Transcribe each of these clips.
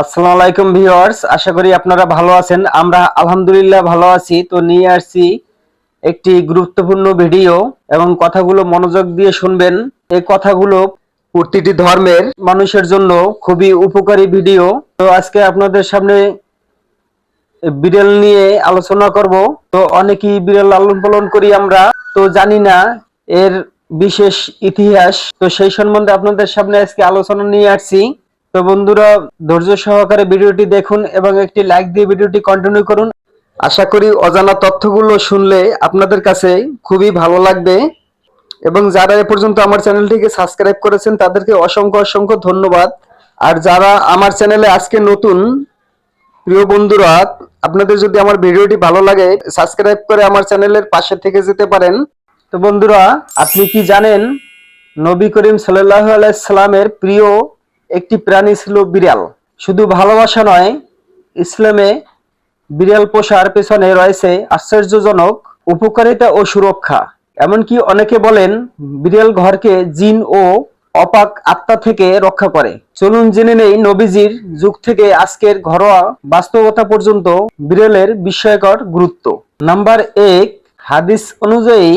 আসসালামু আলাইকুম ভিউয়ার্স, আশা করি আপনারা ভালো আছেন। আমরা আলহামদুলিল্লাহ ভালো আছি। তো নিয়ে আসছি একটি গুরুত্বপূর্ণ ভিডিও এবং কথাগুলো মনোযোগ দিয়ে শুনবেন। এই কথাগুলো প্রতিটি ধর্মের মানুষের জন্য খুবই উপকারী ভিডিও। তো আজকে আপনাদের সামনে বিড়াল নিয়ে আলোচনা করব। তো অনেকেই বিড়াল লালন পালন করি আমরা। তো জানি না এর বিশেষ ইতিহাস। তো সেই সম্বন্ধে আপনাদের সামনে আজকে আলোচনা নিয়ে আসছি। তো বন্ধুরা, ধৈর্য সহকারে ভিডিওটি দেখুন এবং একটি লাইক দিয়ে ভিডিওটি কন্টিনিউ করুন। আশা করি অজানা তথ্যগুলো শুনলে আপনাদের কাছে খুবই ভালো লাগবে। এবং যারা এ পর্যন্ত আমার চ্যানেলটিকে সাবস্ক্রাইব করেছেন, তাদেরকে অসংখ্য অসংখ্য ধন্যবাদ। আর যারা আমার চ্যানেলে আজকে নতুন, প্রিয় বন্ধুরা, আপনাদের যদি আমার ভিডিওটি ভালো লাগে সাবস্ক্রাইব করে আমার চ্যানেলের পাশে থেকে যেতে পারেন। তো বন্ধুরা, আপনি কি জানেন, নবী করিম সাল্লাহ আলাইসাল্লামের প্রিয় একটি প্রাণী ছিল বিড়াল। শুধু ভালোবাসা নয়, ইসলামে বিড়াল পোষার পেছনে রয়েছে আশ্চর্যজনক উপকারিতা ও সুরক্ষা। এমনকি অনেকে বলেন, বিড়াল ঘরকে জিন ও অপাক আত্মা থেকে রক্ষা করে। চলুন জেনে নেই নবীজির যুগ থেকে আজকের ঘরোয়া বাস্তবতা পর্যন্ত বিড়ালের বিস্ময়কর গুরুত্ব। নাম্বার এক, হাদিস অনুযায়ী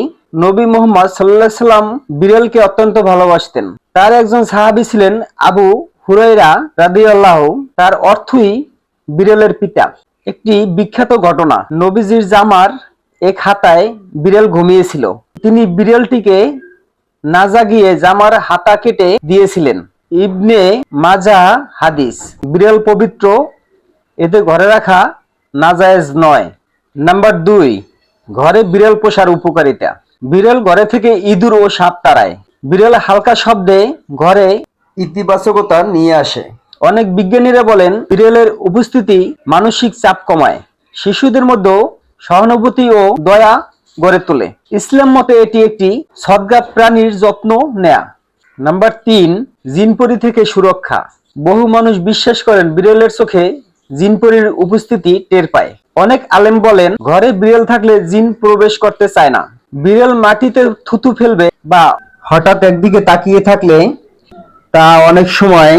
নবী মোহাম্মদ সাল্লাহ সাল্লাম বিড়ালকে অত্যন্ত ভালোবাসতেন। তার একজন সাহাবি ছিলেন আবু হুরাইরা রাদিয়াল্লাহ তার অর্থই বিড়ালের পিতা। একটি বিখ্যাত ঘটনা। নবীজির জামার এক হাতায় বিড়াল ঘুমিয়েছিল। তিনি বিড়ালটিকে না জাগিয়ে জামার হাতা কেটে দিয়েছিলেন। ইবনে মাজা হাদিস, বিড়াল পবিত্র, এতে ঘরে রাখা নাজায়েজ নয়। নাম্বার দুই, ঘরে বিড়াল পোষার উপকারিতা। বিড়াল ঘরে থেকে ইঁদুর ও সাপ তাড়ায়। বিড়াল হালকা শব্দে ঘরে ইতিবাচকতা নিয়ে আসে। অনেক বিজ্ঞানীরা বলেন, বিড়ালের উপস্থিতি মানসিক চাপ কমায়, শিশুদের মধ্যে সহানুভূতি ও দয়া গড়ে তোলে। ইসলাম মতে এটি একটি সদ্গাত প্রাণীর যত্ন নেয়া। নাম্বার তিন, জিনপরি থেকে সুরক্ষা। বহু মানুষ বিশ্বাস করেন, বিড়ালের চোখে জিনপরির উপস্থিতি টের পায়। অনেক আলেম বলেন, ঘরে বিড়াল থাকলে জিন প্রবেশ করতে চায় না। বিড়াল মাটিতে থুতু ফেলবে বা হঠাৎ একদিকে তাকিয়ে থাকলে তা অনেক সময়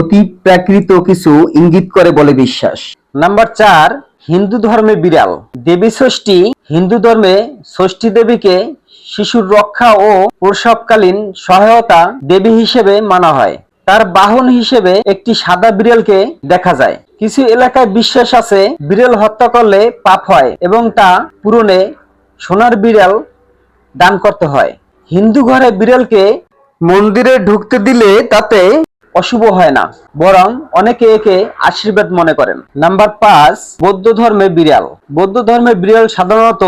অতি প্রাকৃত কিছু ইঙ্গিত করে বলে বিশ্বাস। নাম্বার চার, হিন্দু ধর্মে বিড়াল। দেবী ষষ্ঠী হিন্দু ধর্মে ষষ্ঠী দেবীকে শিশুর রক্ষা ও প্রসবকালীন সহায়তা দেবী হিসেবে মানা হয়। তার বাহন হিসেবে একটি সাদা বিড়ালকে দেখা যায়। কিছু এলাকায় বিশ্বাস আছে, বিড়াল হত্যা করলে পাপ হয় এবং তা পূরণে সোনার বিড়াল দান করতে হয়। হিন্দু ঘরে বিড়ালকে মন্দিরে ঢুকতে দিলে তাতে অশুভ হয় না, বরং অনেকে একে আশীর্বাদ মনে করেন। নাম্বার পাঁচ, বৌদ্ধ ধর্মে বিড়াল। বৌদ্ধ ধর্মে বিড়াল সাধারণত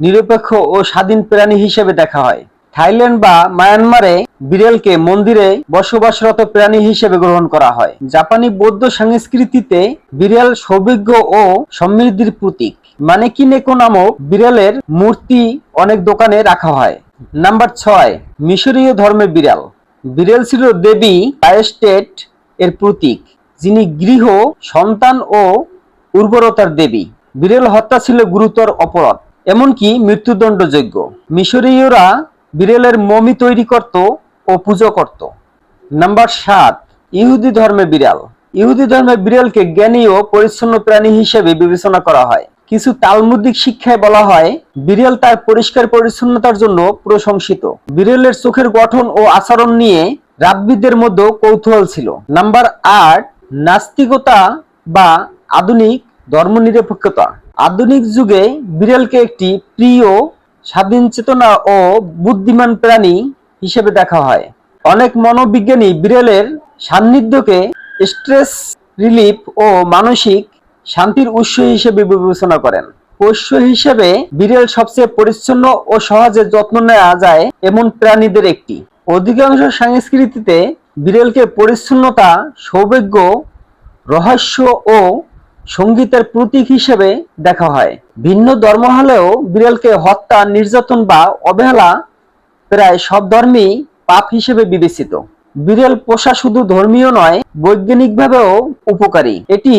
নিরপেক্ষ ও স্বাধীন প্রাণী হিসেবে দেখা হয়। থাইল্যান্ড বা মায়ানমারে বিড়ালকে মন্দিরে বসবাসরত প্রাণী হিসেবে গ্রহণ করা হয়। জাপানি বৌদ্ধ সংস্কৃতিতে বিড়াল সৌভাগ্য ও সমৃদ্ধির প্রতীক। মানে কিনেকো নামক বিড়ালের মূর্তি অনেক দোকানে রাখা হয়। নাম্বার ছয়, মিশরীয় ধর্মে বিড়াল। বিড়াল ছিল দেবী স্টেট এর প্রতীক, যিনি গৃহ, সন্তান ও উর্বরতার দেবী। বিড়াল হত্যা ছিল গুরুতর অপরাধ, এমনকি মৃত্যুদণ্ডযোগ্য। মিশরীয়রা বিড়ালের মমি তৈরি করত ও পুজো করত। নাম্বার সাত, ইহুদি ধর্মে বিড়াল। ইহুদি ধর্মে বিড়ালকে জ্ঞানী ও পরিচ্ছন্ন প্রাণী হিসেবে বিবেচনা করা হয়। কিছু তালমুদ্দিক শিক্ষায় বলা হয়, বিড়াল তার পরিষ্কার পরিচ্ছন্নতার জন্য প্রশংসিত। বিড়ালের চোখের গঠন ও আচরণ নিয়ে রাব্বিদের মধ্যে কৌতূহল ছিল। নাম্বার আট, নাস্তিকতা বা আধুনিক ধর্মনিরপেক্ষতা। আধুনিক যুগে বিড়ালকে একটি প্রিয়, স্বাধীন চেতনা ও বুদ্ধিমান প্রাণী হিসেবে দেখা হয়। অনেক মনোবিজ্ঞানী বিড়ালের সান্নিধ্যকে স্ট্রেস রিলিফ ও মানসিক শান্তির উৎস হিসেবে বিবেচনা করেন। পোষ্য হিসেবে বিড়াল সবচেয়ে পরিচ্ছন্ন ও সহজে যত্ন নেওয়া যায় এমন প্রাণীদের একটি। অধিকাংশ সংস্কৃতিতে বিড়ালকে পরিচ্ছন্নতা, সৌভাগ্য, রহস্য ও সঙ্গীতের প্রতীক হিসেবে দেখা হয়। ভিন্ন ধর্ম হলেও বিড়ালকে হত্যা, নির্যাতন বা অবহেলা প্রায় সব ধর্মেই পাপ হিসেবে বিবেচিত। বিড়াল পোষা শুধু ধর্মীয় নয়, বৈজ্ঞানিকভাবেও উপকারী। এটি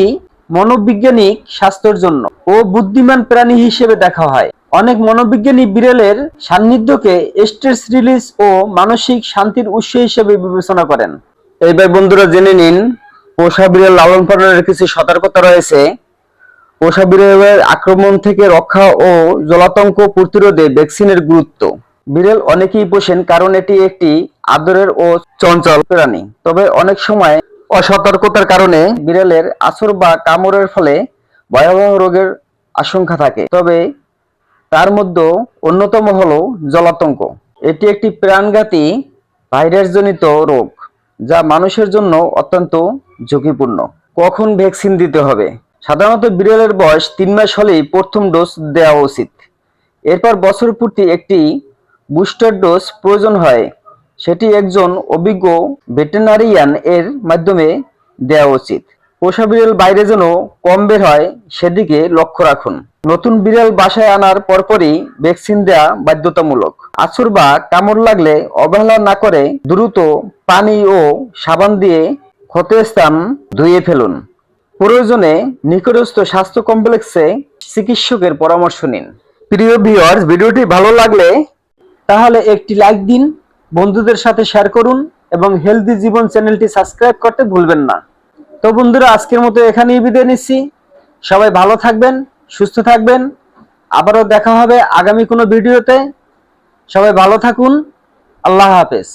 মনোবৈজ্ঞানিক স্বাস্থ্যের জন্য ও বুদ্ধিমান প্রাণী হিসেবে দেখা হয়। অনেক মনোবিজ্ঞানী বিড়ালের সান্নিধ্যকে স্ট্রেস রিলিজ ও মানসিক শান্তির উৎস হিসেবে বিবেচনা করেন। এইবার বন্ধুরা জেনে নিন, পোষা বিড়াল লালন পালনের কিছু সতর্কতা রয়েছে। পোষা বিড়ালের আক্রমণ থেকে রক্ষা ও জলাতঙ্ক প্রতিরোধে ভ্যাকসিনের গুরুত্ব। বিড়াল অনেকেই পোষেন কারণ এটি একটি আদরের ও চঞ্চল প্রাণী। তবে অনেক সময় অসতর্কতার কারণে বিড়ালের আছর বা কামড়ের ফলে ভয়াবহ রোগের আশঙ্কা থাকে। তবে তার মধ্যে অন্যতম হলো জলাতঙ্ক। এটি একটি প্রাণঘাতী ভাইরাসজনিত রোগ, যা মানুষের জন্য অত্যন্ত ঝুঁকিপূর্ণ। কখন ভ্যাকসিন দিতে হবে? সাধারণত বিড়ালের বয়স তিন মাস হলেই প্রথম ডোজ দেওয়া উচিত। এরপর বছর প্রতি একটি বুস্টার ডোজ প্রয়োজন হয় সেটি একজন অভিজ্ঞ ভেটেরিনারিয়ান এর মাধ্যমে দেওয়া উচিত। পোষা বিড়াল বাইরে যেন কম বের হয়, সেদিকে লক্ষ্য রাখুন। নতুন বিড়াল বাসায় আনার পরপরই ভ্যাকসিন দেওয়া বাধ্যতামূলক। আছর বা কামড় লাগলে অবহেলা না করে দ্রুত পানি ও সাবান দিয়ে ক্ষতস্থান ধুয়ে ফেলুন। প্রয়োজনে নিকটস্থ স্বাস্থ্য কমপ্লেক্সে চিকিৎসকের পরামর্শ নিন। প্রিয় ভিউয়ার্স ভিডিওটি ভালো লাগলে তাহলে একটি লাইক দিন বন্ধুদের সাথে শেয়ার করুন এবং হেলদি জীবন চ্যানেলটি সাবস্ক্রাইব করতে ভুলবেন না। তো বন্ধুরা, আজকের মতো এখানেই বিদায় নিচ্ছি। সবাই ভালো থাকবেন, সুস্থ থাকবেন। আবারও দেখা হবে আগামী কোনো ভিডিওতে। সবাই ভালো থাকুন। আল্লাহ হাফেজ।